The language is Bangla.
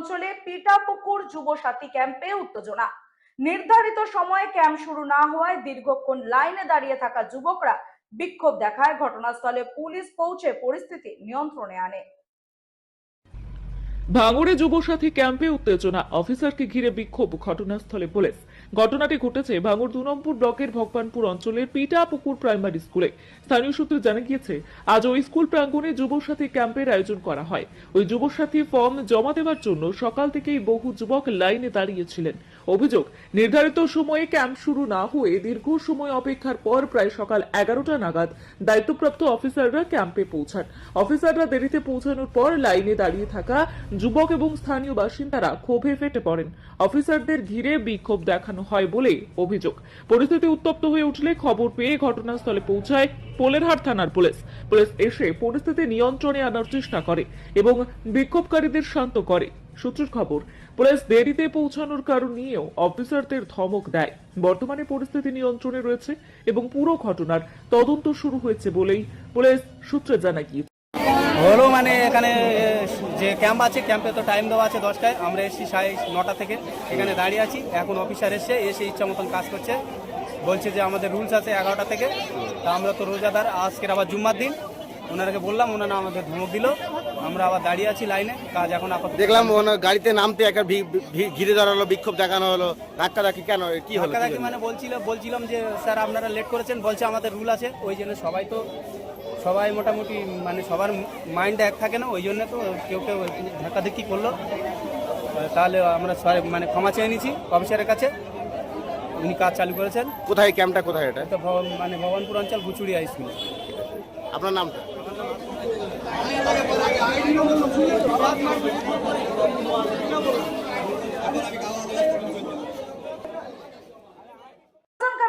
অঞ্চলে পিটাপুকুর যুব সাথী ক্যাম্পে উত্তেজনা। নির্ধারিত সময়ে ক্যাম্প শুরু না হওয়ায় দীর্ঘক্ষণ লাইনে দাঁড়িয়ে থাকা যুবকরা বিক্ষোভ দেখায়। ঘটনাস্থলে পুলিশ পৌঁছে পরিস্থিতি নিয়ন্ত্রণে আনে। ভাঙড়ে যুবসাথী ক্যাম্পে উত্তেজনা। অফিসারকে ঘিরে বিক্ষোভ। ঘটনাস্থলে পুলিশ ঘটনাটি ঘটেছে ভাঙড় দু নম্বর ব্লকের ভগবানপুর অঞ্চলের পিটা পুকুর প্রাইমারি স্কুলে। স্থানীয় সূত্রে জানা গিয়েছে, আজ ওই স্কুল প্রাঙ্গণে যুবসাথী ক্যাম্পের আয়োজন করা হয়। ওই যুবসাথী ফর্ম জমা দেওয়ার জন্য সকাল থেকেই বহু যুবক লাইনে দাঁড়িয়েছিলেন। অভিযোগ, নির্ধারিত সময়ে ক্যাম্প শুরু না হয়ে দীর্ঘ সময় অপেক্ষার পর প্রায় সকাল এগারোটা নাগাদ দায়িত্বপ্রাপ্ত অফিসাররা ক্যাম্পে পৌঁছান। অফিসাররা দেরিতে পৌঁছানোর পর লাইনে দাঁড়িয়ে থাকা যুবক এবং স্থানীয় বাসিন্দারা ক্ষোভে ফেটে পড়েন। অফিসারদের ঘিরে বিক্ষোভ দেখানো হয় বলে অভিযোগ। পরিস্থিতি উত্তপ্ত হয়ে উঠলে খবর পেয়ে ঘটনাস্থলে পৌঁছায় পোলেরহাট থানার পুলিশ। পুলিশ এসে পরিস্থিতি নিয়ন্ত্রণে আনার চেষ্টা করে এবং বিক্ষোভকারীদের শান্ত করে। সূত্রের খবর, পুলিশ দেরিতে পৌঁছানোর কারণ নিয়েও অফিসারদের ধমক দেয়। বর্তমানে পরিস্থিতি নিয়ন্ত্রণে রয়েছে এবং পুরো ঘটনার তদন্ত শুরু হয়েছে বলেই পুলিশ সূত্রে জানা গিয়েছে। হলো মানে এখানে, যে ক্যাম্প আছে ক্যাম্পে তো টাইম দেওয়া আছে দশটায়। আমরা এসেছি সাড়ে নটা থেকে। এখানে দাঁড়িয়ে আছি। এখন অফিসার এসে এসে ইচ্ছা মতন কাজ করছে। বলছে যে আমাদের রুলস আছে এগারোটা থেকে। তা আমরা তো রোজাদার। আজকের আবার জুম্মার দিন। ওনারাকে বললাম, ওনারা আমাদের ধমক দিল। আমরা আবার দাঁড়িয়ে আছি লাইনে কাজ এখন আপাতত দেখলাম গাড়িতে নামতে একটা ঘিরে হলো বিক্ষোভ দেখানো হলো। ধাক্কা ধাক্কি কেন কি হলো ধাক্কাধাক্কি মানে বলছিল বলছিলাম যে স্যার আপনারা লেট করেছেন বলছে আমাদের রুল আছে। ওই জন্য সবাই তো সবাই মোটামুটি মানে সবার মাইন্ডে এক থাকে না ওই জন্য তো কেউ কেউ ধাক্কাধাক্কি করল। তাহলে আমরা সবাই মানে ক্ষমা চেয়ে নিয়েছি অফিসারের কাছে। উনি কাজ চালু করেছেন। কোথায় ক্যাম্পটা কোথায় এটা? মানে ভবানপুর অঞ্চল গুচুড়ি হাই স্কুলে আপনার নামটা? আমি আপনাকে বলা আইডিও বলব আবার